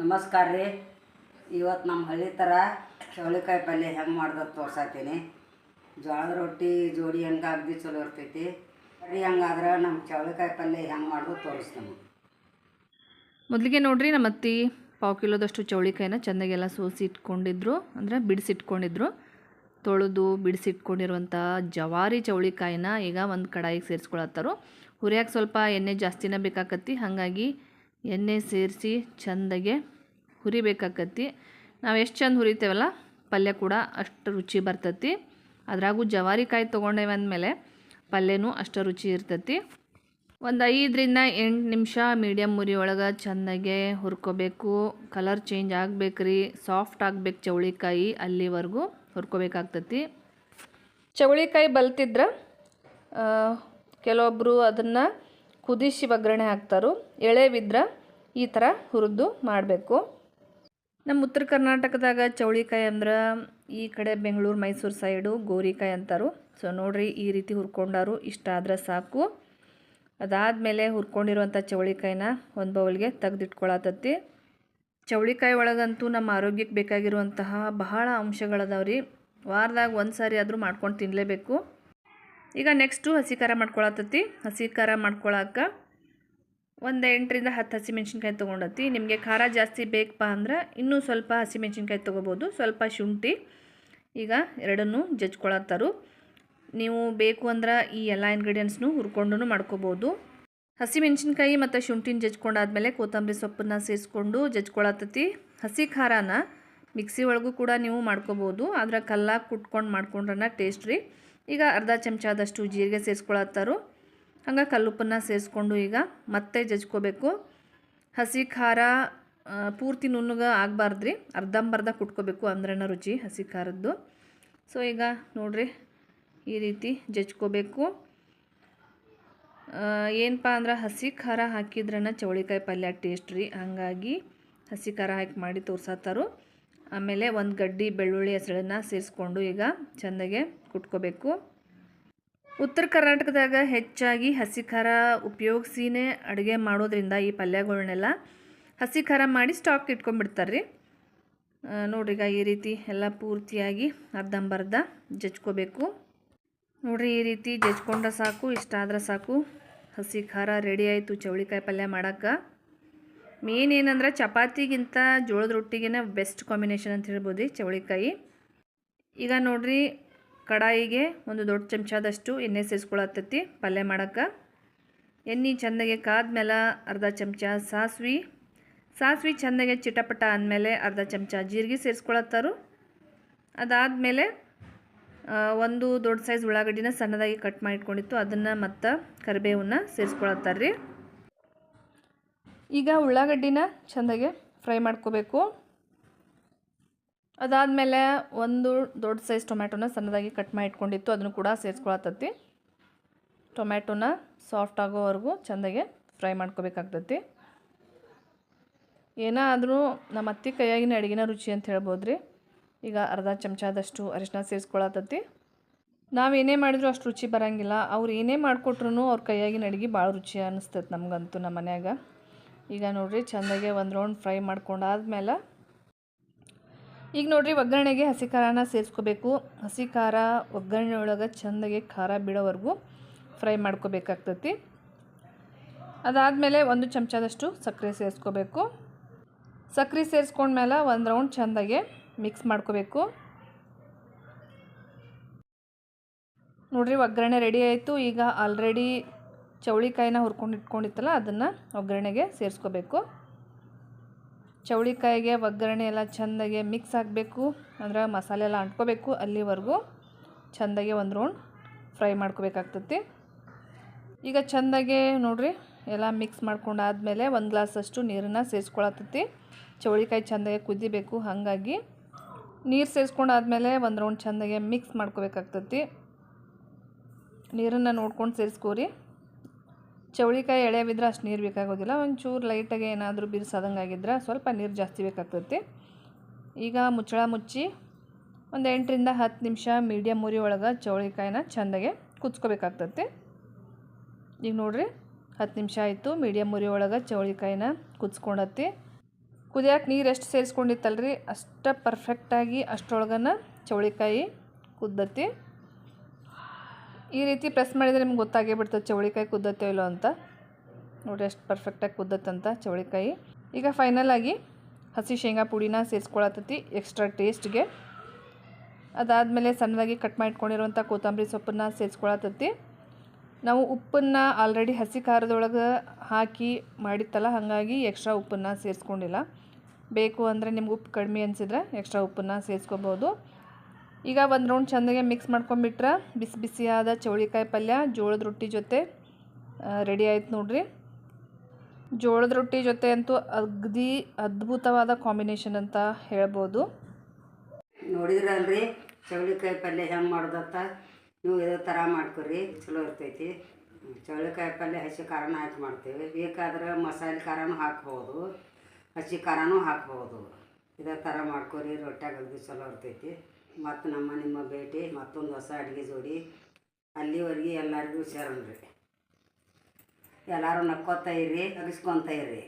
ನಮಸ್ಕಾರ ರೀ. ಇವತ್ತು ನಮ್ಮ ಹಳ್ಳಿ ಥರ ಚೌಳಿಕಾಯಿ ಪಲ್ಯ ಹೆಂಗೆ ಮಾಡ್ದು ತೋರ್ಸತ್ತೀನಿ ಜೋಳದ ರೊಟ್ಟಿ, ಜೋಡಿ ಹೆಂಗೆ ಅಗ್ದಿ ಚಲೋ ಇರ್ತೈತಿ. ರೀ ಹಂಗಾದ್ರೆ ನಮ್ಮ ಚೌಳಿಕಾಯಿ ಪಲ್ಯ ಹೆಂಗೆ ಮಾಡ್ದು ತೋರಿಸ್ತೀನಿ. ಮೊದಲಿಗೆ ನೋಡಿರಿ ನಮ್ಮ ಅತ್ತಿ ಪಾವು ಕಿಲೋದಷ್ಟು ಚೌಳಿಕಾಯಿನ ಚೆನ್ನಾಗೆಲ್ಲ ಸೋಸಿ ಇಟ್ಕೊಂಡಿದ್ರು, ಅಂದರೆ ಬಿಡಿಸಿಟ್ಕೊಂಡಿದ್ರು. ತೊಳೆದು ಬಿಡಿಸಿಟ್ಕೊಂಡಿರುವಂಥ ಜವಾರಿ ಚೌಳಿಕಾಯಿನ ಈಗ ಒಂದು ಕಡಾಯಿಗೆ ಸೇರಿಸ್ಕೊಳತ್ತಾರು. ಹುರಿಯಾಕೆ ಸ್ವಲ್ಪ ಎಣ್ಣೆ ಜಾಸ್ತಿನೇ ಬೇಕಾಕತ್ತಿ, ಹಾಗಾಗಿ ಎಣ್ಣೆ ಸೇರಿಸಿ ಚೆಂದಾಗೆ ಹುರಿಬೇಕಾಕತ್ತಿ. ನಾವು ಎಷ್ಟು ಚಂದ ಹುರಿತೇವಲ್ಲ, ಪಲ್ಯ ಕೂಡ ಅಷ್ಟು ರುಚಿ ಬರ್ತತಿ ಅದ್ರಾಗೂ ಜವಾರಿಕಾಯಿ ತೊಗೊಂಡೇವೆ ಅಂದಮೇಲೆ ಪಲ್ಯನೂ ಅಷ್ಟು ರುಚಿ ಇರ್ತತಿ ಒಂದು ಐದರಿಂದ ಎಂಟು ನಿಮಿಷ ಮೀಡಿಯಮ್ ಮುರಿ ಒಳಗೆ ಚೆಂದಾಗೆ ಹುರ್ಕೋಬೇಕು. ಕಲರ್ ಚೇಂಜ್ ಆಗಬೇಕ್ರಿ ಸಾಫ್ಟ್ ಆಗಬೇಕು ಚೌಳಿಕಾಯಿ ಅಲ್ಲಿವರೆಗೂ ಹುರ್ಕೋಬೇಕಾಗ್ತತಿ ಚೌಳಿಕಾಯಿ ಬಲ್ತಿದ್ರೆ ಕೆಲವೊಬ್ಬರು ಅದನ್ನು ಕುದಿಸಿ ಒಗ್ಗರಣೆ ಹಾಕ್ತಾರೋ. ಎಳೆ ಬಿದ್ರೆ ಈ ಥರ ಹುರಿದು ಮಾಡಬೇಕು. ನಮ್ಮ ಉತ್ತರ ಕರ್ನಾಟಕದಾಗ ಚೌಳಿಕಾಯಿ ಅಂದ್ರೆ ಈ ಕಡೆ ಬೆಂಗಳೂರು, ಮೈಸೂರು ಸೈಡು ಗೋರಿಕಾಯಿ ಅಂತಾರು. ಸೊ ನೋಡ್ರಿ ಈ ರೀತಿ ಹುರ್ಕೊಂಡಾರು, ಇಷ್ಟ ಆದ್ರೆ ಸಾಕು. ಅದಾದಮೇಲೆ ಹುರ್ಕೊಂಡಿರುವಂಥ ಚೌಳಿಕಾಯಿನ ಒಂದು ಬೌಲ್ಗೆ ತೆಗೆದಿಟ್ಕೊಳತತ್ತಿ. ಚೌಳಿಕಾಯಿ ಒಳಗಂತೂ ನಮ್ಮ ಆರೋಗ್ಯಕ್ಕೆ ಬೇಕಾಗಿರುವಂತಹ ಬಹಳ ಅಂಶಗಳದಾವ್ರಿ. ವಾರದಾಗ ಒಂದು ಸಾರಿ ಆದರೂ ಮಾಡ್ಕೊಂಡು ತಿನ್ನಲೇಬೇಕು ಈಗ ನೆಕ್ಸ್ಟು ಹಸಿ ಖಾರ ಮಾಡ್ಕೊಳತ್ತತಿ. ಹಸಿ ಖಾರ ಮಾಡ್ಕೊಳಕ್ಕೆ ಒಂದು ಎಂಟರಿಂದ ಹತ್ತು ಹಸಿಮೆಣ್ಸಿನ್ಕಾಯಿ ತೊಗೊಂಡತಿ ನಿಮಗೆ ಖಾರ ಜಾಸ್ತಿ ಬೇಕಪ್ಪ ಅಂದ್ರೆ ಇನ್ನೂ ಸ್ವಲ್ಪ ಹಸಿಮೆಣ್ಸಿನ್ಕಾಯಿ ತೊಗೋಬೋದು. ಸ್ವಲ್ಪ ಶುಂಠಿ, ಈಗ ಎರಡನ್ನೂ ಜಜ್ಕೊಳತ್ತಾರು. ನೀವು ಬೇಕು ಅಂದ್ರೆ ಈ ಎಲ್ಲ ಇಂಗ್ರೀಡಿಯೆಂಟ್ಸ್ನು ಹುರ್ಕೊಂಡು ಮಾಡ್ಕೋಬೋದು. ಹಸಿಮೆಣ್ಸಿನ್ಕಾಯಿ ಮತ್ತು ಶುಂಠಿನ ಜಜ್ಕೊಂಡಾದ್ಮೇಲೆ ಕೊತ್ತಂಬರಿ ಸೊಪ್ಪನ್ನ ಸೇರಿಸ್ಕೊಂಡು ಜಜ್ಕೊಳತ್ತತಿ. ಹಸಿ ಖಾರನ ಮಿಕ್ಸಿ ಒಳಗೂ ಕೂಡ ನೀವು ಮಾಡ್ಕೋಬೋದು. ಆದ್ರೆ ಕಲ್ಲಾಗಿ ಕುಟ್ಕೊಂಡು ಮಾಡ್ಕೊಂಡ್ರನ ಟೇಸ್ಟ್ ರೀ. ಈಗ ಅರ್ಧ ಚಮಚದಷ್ಟು ಜೀರಿಗೆ ಸೇರಿಸ್ಕೊಳತ್ತಾರು. ಹಂಗೆ ಕಲ್ಲುಪ್ಪನ್ನು ಸೇರಿಸ್ಕೊಂಡು ಈಗ ಮತ್ತೆ ಜಜ್ಕೋಬೇಕು. ಹಸಿ ಖಾರ ಪೂರ್ತಿ ನುಣ್ಣಗೆ ಆಗಬಾರ್ದು ರೀ ಅರ್ಧಂಬರ್ಧ ಕುಟ್ಕೋಬೇಕು ಅಂದ್ರೇನ ರುಚಿ ಹಸಿ ಖಾರದ್ದು. ಸೊ ಈಗ ನೋಡ್ರಿ ಈ ರೀತಿ ಜಜ್ಕೋಬೇಕು. ಏನಪ್ಪ ಅಂದ್ರೆ ಹಸಿ ಖಾರ ಹಾಕಿದ್ರನ ಚೌಳಿಕಾಯಿ ಪಲ್ಯ ಟೇಸ್ಟ್ ರೀ ಹಾಗಾಗಿ ಹಸಿ ಖಾರ ಹಾಕಿ ಮಾಡಿ ತೋರ್ಸತ್ತಾರು. ಆಮೇಲೆ ಒಂದು ಗಡ್ಡಿ ಬೆಳ್ಳುಳ್ಳಿ ಹೆಸಳನ್ನ ಸೇರಿಸ್ಕೊಂಡು ಈಗ ಚೆಂದಾಗೆ ಕುಟ್ಕೋಬೇಕು. ಉತ್ತರ ಕರ್ನಾಟಕದಾಗ ಹೆಚ್ಚಾಗಿ ಹಸಿ ಖಾರ ಉಪಯೋಗಿಸಿನೇ ಅಡುಗೆ ಮಾಡೋದ್ರಿಂದ ಈ ಪಲ್ಯಗಳನ್ನೆಲ್ಲ ಹಸಿ ಖಾರ ಮಾಡಿ ಸ್ಟಾಕ್ ಇಟ್ಕೊಂಡ್ಬಿಡ್ತಾರೆ ರೀ ನೋಡ್ರಿ ಈಗ ಈ ರೀತಿ ಎಲ್ಲ ಪೂರ್ತಿಯಾಗಿ ಅರ್ಧಂಬರ್ಧ ಜಜ್ಕೋಬೇಕು. ನೋಡ್ರಿ ಈ ರೀತಿ ಜಜ್ಕೊಂಡ್ರೆ ಸಾಕು, ಇಷ್ಟ ಆದ್ರೆ ಸಾಕು. ಹಸಿ ಖಾರ ರೆಡಿ ಆಯಿತು ಚೌಳಿಕಾಯಿ ಪಲ್ಯ ಮಾಡೋಕ್ಕೆ. ಮೇನ್ ಏನಂದ್ರೆ ಚಪಾತಿಗಿಂತ ಜೋಳದ ರೊಟ್ಟಿಗೆನೇ ಬೆಸ್ಟ್ ಕಾಂಬಿನೇಷನ್ ಅಂತ ಹೇಳ್ಬೋದು ರೀ ಚೌಳಿಕಾಯಿ ಈಗ ನೋಡ್ರಿ ಕಡಾಯಿಗೆ ಒಂದು ದೊಡ್ಡ ಚಮಚದಷ್ಟು ಎಣ್ಣೆ ಸೇರಿಸ್ಕೊಳತ್ತೈತಿ ಪಲ್ಯ ಮಾಡೋಕ್ಕೆ. ಎಣ್ಣೆ ಚೆಂದಾಗೆ ಕಾದ್ಮೇಲೆ ಅರ್ಧ ಚಮಚ ಸಾಸ್ವಿ. ಸಾಸ್ವಿ ಚೆಂದಾಗೆ ಚಿಟಪಟ ಅಂದಮೇಲೆ ಅರ್ಧ ಚಮಚ ಜೀರಿಗೆ ಸೇರಿಸ್ಕೊಳತ್ತಾರು. ಅದಾದಮೇಲೆ ಒಂದು ದೊಡ್ಡ ಸೈಜ್ ಉಳ್ಳಾಗಡ್ಡಿನ ಸಣ್ಣದಾಗಿ ಕಟ್ ಮಾಡಿಟ್ಕೊಂಡಿತ್ತು. ಅದನ್ನು ಮತ್ತು ಕರಿಬೇವನ್ನ ಸೇರಿಸ್ಕೊಳತ್ತಾರೆ ರೀ ಈಗ ಉಳ್ಳಾಗಡ್ಡಿನ ಚೆಂದಾಗೆ ಫ್ರೈ ಮಾಡ್ಕೋಬೇಕು. ಅದಾದಮೇಲೆ ಒಂದು ದೊಡ್ಡ ಸೈಜ್ ಟೊಮ್ಯಾಟೊನ ಸಣ್ಣದಾಗಿ ಕಟ್ ಮಾಡಿ ಇಟ್ಕೊಂಡಿತ್ತು, ಅದನ್ನು ಕೂಡ ಸೇರಿಸ್ಕೊಳತ್ತತಿ ಟೊಮ್ಯಾಟೊನ ಸಾಫ್ಟ್ ಆಗೋವರೆಗೂ ಚೆಂದಾಗೆ ಫ್ರೈ ಮಾಡ್ಕೋಬೇಕಾಗ್ತತಿ. ಏನಾದರೂ ನಮ್ಮ ಅತ್ತಿ ಕೈಯಾಗಿನ ಅಡುಗೆನ ರುಚಿ ಅಂತ ಹೇಳ್ಬೋದು ರೀ ಈಗ ಅರ್ಧ ಚಮಚದಷ್ಟು ಅರಿಶಿನ ಸೇರಿಸ್ಕೊಳತ್ತತಿ ನಾವೇನೇ ಮಾಡಿದ್ರು ಅಷ್ಟು ರುಚಿ ಬರೋಂಗಿಲ್ಲ. ಅವ್ರು ಏನೇ ಮಾಡಿಕೊಟ್ರು ಅವ್ರ ಕೈಯಾಗಿನ ಅಡುಗೆ ಭಾಳ ರುಚಿ ಅನ್ನಿಸ್ತೈತೆ ನಮಗಂತೂ ನಮ್ಮ ಮನ್ಯಾಗ. ಈಗ ನೋಡಿರಿ, ಚೆಂದಾಗೆ ಒಂದು ರೌಂಡ್ ಫ್ರೈ ಮಾಡ್ಕೊಂಡಾದ್ಮೇಲೆ ಈಗ ನೋಡಿರಿ ಒಗ್ಗರಣೆಗೆ ಹಸಿ ಖಾರನ ಸೇರಿಸ್ಕೋಬೇಕು. ಹಸಿ ಖಾರ ಒಗ್ಗರಣೆ ಒಳಗೆ ಚೆಂದಾಗಿ ಖಾರ ಬಿಡೋವರೆಗೂ ಫ್ರೈ ಮಾಡ್ಕೋಬೇಕಾಗ್ತತಿ. ಅದಾದಮೇಲೆ ಒಂದು ಚಮಚದಷ್ಟು ಸಕ್ಕರೆ ಸೇರಿಸ್ಕೋಬೇಕು. ಸಕ್ಕರೆ ಸೇರಿಸ್ಕೊಂಡ್ಮೇಲೆ ಒಂದು ರೌಂಡ್ ಚೆಂದಾಗೆ ಮಿಕ್ಸ್ ಮಾಡ್ಕೋಬೇಕು. ನೋಡಿರಿ ಒಗ್ಗರಣೆ ರೆಡಿ ಆಯಿತು. ಈಗ ಆಲ್ರೆಡಿ ಚೌಳಿಕಾಯಿನ ಹುರ್ಕೊಂಡು ಇಟ್ಕೊಂಡಿತ್ತಲ್ಲ, ಅದನ್ನು ಒಗ್ಗರಣೆಗೆ ಸೇರಿಸ್ಕೋಬೇಕು. ಚೌಳಿಕಾಯಿಗೆ ಒಗ್ಗರಣೆ ಎಲ್ಲ ಚೆಂದಾಗೆ ಮಿಕ್ಸ್ ಆಗಬೇಕು, ಅಂದರೆ ಮಸಾಲೆ ಎಲ್ಲ ಅಂಟ್ಕೋಬೇಕು ಅಲ್ಲಿವರೆಗೂ. ಚೆಂದಾಗೆ ಒಂದು ರೌಂಡ್ ಫ್ರೈ ಮಾಡ್ಕೋಬೇಕಾಗ್ತತಿ. ಈಗ ಚೆಂದಾಗೆ ನೋಡಿರಿ, ಎಲ್ಲ ಮಿಕ್ಸ್ ಮಾಡ್ಕೊಂಡಾದ್ಮೇಲೆ ಒಂದು ಗ್ಲಾಸಷ್ಟು ನೀರನ್ನು ಸೇರಿಸ್ಕೊಳತೈತಿ ಚೌಳಿಕಾಯಿ ಚೆಂದಾಗೆ ಕುದಿಬೇಕು, ಹಾಗಾಗಿ ನೀರು ಸೇರಿಸ್ಕೊಂಡಾದ್ಮೇಲೆ ಒಂದು ರೌಂಡ್ ಚೆಂದಾಗೆ ಮಿಕ್ಸ್ ಮಾಡ್ಕೋಬೇಕಾಗ್ತತಿ. ನೀರನ್ನು ನೋಡ್ಕೊಂಡು ಸೇರಿಸ್ಕೋರಿ. ಚೌಳಿಕಾಯಿ ಎಳೆವಿದ್ರೆ ಅಷ್ಟು ನೀರು ಬೇಕಾಗೋದಿಲ್ಲ. ಒಂಚೂರು ಲೈಟಾಗಿ ಏನಾದರೂ ಬಿರ್ಸಾದಂಗೆ ಆಗಿದ್ರೆ ಸ್ವಲ್ಪ ನೀರು ಜಾಸ್ತಿ ಬೇಕಾಗ್ತೈತಿ. ಈಗ ಮುಚ್ಚಳ ಮುಚ್ಚಿ ಒಂದು ಎಂಟರಿಂದ ಹತ್ತು ನಿಮಿಷ ಮೀಡಿಯಮ್ ಉರಿ ಒಳಗೆ ಚೌಳಿಕಾಯಿನ ಚೆಂದಾಗೆ ಕುದಿಸ್ಕೋಬೇಕಾಗ್ತೈತಿ. ಈಗ ನೋಡಿರಿ, ಹತ್ತು ನಿಮಿಷ ಆಯಿತು ಮೀಡಿಯಮ್ ಉರಿ ಒಳಗೆ ಚೌಳಿಕಾಯಿನ ಕುದಿಸ್ಕೊಂಡತ್ತಿ. ಕುದಿಯಾಕೆ ನೀರು ಎಷ್ಟು ಸೇರಿಸ್ಕೊಂಡಿತ್ತಲ್ರಿ, ಅಷ್ಟು ಪರ್ಫೆಕ್ಟಾಗಿ ಅಷ್ಟರೊಳಗನ ಚೌಳಿಕಾಯಿ ಕುದ್ದತಿ ಈ ರೀತಿ ಪ್ರೆಸ್ ಮಾಡಿದರೆ ನಿಮ್ಗೆ ಗೊತ್ತಾಗೇ ಬಿಡ್ತದೆ, ಚೌಳಿಕಾಯಿ ಕುದ್ದತ್ತೋ ಇಲ್ಲೋ ಅಂತ. ನೋಡಿ ಎಷ್ಟು ಪರ್ಫೆಕ್ಟಾಗಿ ಕುದ್ದತ್ತಂತ ಚೌಳಿಕಾಯಿ. ಈಗ ಫೈನಲ್ ಆಗಿ ಹಸಿ ಶೇಂಗಾ ಪುಡಿನ ಸೇರಿಸ್ಕೊಳತತಿ ಎಕ್ಸ್ಟ್ರಾ ಟೇಸ್ಟ್ಗೆ ಅದಾದಮೇಲೆ ಸಣ್ಣದಾಗಿ ಕಟ್ ಮಾಡಿಟ್ಕೊಂಡಿರುವಂಥ ಕೊತ್ತಂಬರಿ ಸೊಪ್ಪನ್ನು ಸೇರಿಸ್ಕೊಳತತಿ ನಾವು ಉಪ್ಪನ್ನು ಆಲ್ರೆಡಿ ಹಸಿ ಖಾರದೊಳಗೆ ಹಾಕಿ ಮಾಡಿತ್ತಲ್ಲ, ಹಾಗಾಗಿ ಎಕ್ಸ್ಟ್ರಾ ಉಪ್ಪನ್ನು ಸೇರಿಸ್ಕೊಂಡಿಲ್ಲ. ಬೇಕು ಅಂದರೆ ನಿಮ್ಗೆ ಉಪ್ಪು ಕಡಿಮೆ ಅನಿಸಿದ್ರೆ ಎಕ್ಸ್ಟ್ರಾ ಉಪ್ಪನ್ನು ಸೇರಿಸ್ಕೋಬೋದು. ಈಗ ಒಂದು ರೌಂಡ್ ಚೆಂದಾಗೆ ಮಿಕ್ಸ್ ಮಾಡ್ಕೊಂಬಿಟ್ರೆ ಬಿಸಿ ಬಿಸಿಯಾದ ಚೌಳಿಕಾಯಿ ಪಲ್ಯ, ಜೋಳದ ರೊಟ್ಟಿ ಜೊತೆ ರೆಡಿ ಆಯ್ತು ನೋಡ್ರಿ. ಜೋಳದ ರೊಟ್ಟಿ ಜೊತೆ ಅಂತೂ ಅಗ್ದಿ ಅದ್ಭುತವಾದ ಕಾಂಬಿನೇಷನ್ ಅಂತ ಹೇಳ್ಬೋದು. ನೋಡಿದ್ರಲ್ರಿ? ಚೌಳಿಕಾಯಿ ಪಲ್ಯ ಹೆಂಗೆ ಮಾಡೋದತ್ತ ನೀವು ಇದೇ ಥರ ಮಾಡ್ಕೊರಿ, ಚಲೋ ಇರ್ತೈತಿ. ಚೌಳಿಕಾಯಿ ಪಲ್ಯ ಹಸಿ ಖಾರನ ಹಾಕಿ ಮಾಡ್ತೇವೆ. ಬೇಕಾದ್ರೆ ಮಸಾಲೆ ಖಾರನೂ ಹಾಕ್ಬೋದು. ಹಸಿ ಖಾರನೂ ಹಾಕ್ಬೋದು. ಇದೇ ಥರ ಮಾಡ್ಕೊರಿ ರೊಟ್ಯಾಗ ಅಗ್ದಿ ಚಲೋ ಇರ್ತೈತಿ. ಮತ್ತು ನಮ್ಮ ನಿಮ್ಮ ಭೇಟಿ, ಮತ್ತೊಂದು ಹೊಸ ಅಡುಗೆ ಜೋಡಿ. ಅಲ್ಲಿವರೆಗೆ ಎಲ್ಲರಿಗೂ ಸೇರೋಣ್ರಿ ಎಲ್ಲರೂ ನಕ್ಕೋತಾ ಇರ್ರಿ, ಅಗಿಸ್ಕೊತ ಇರ್ರಿ.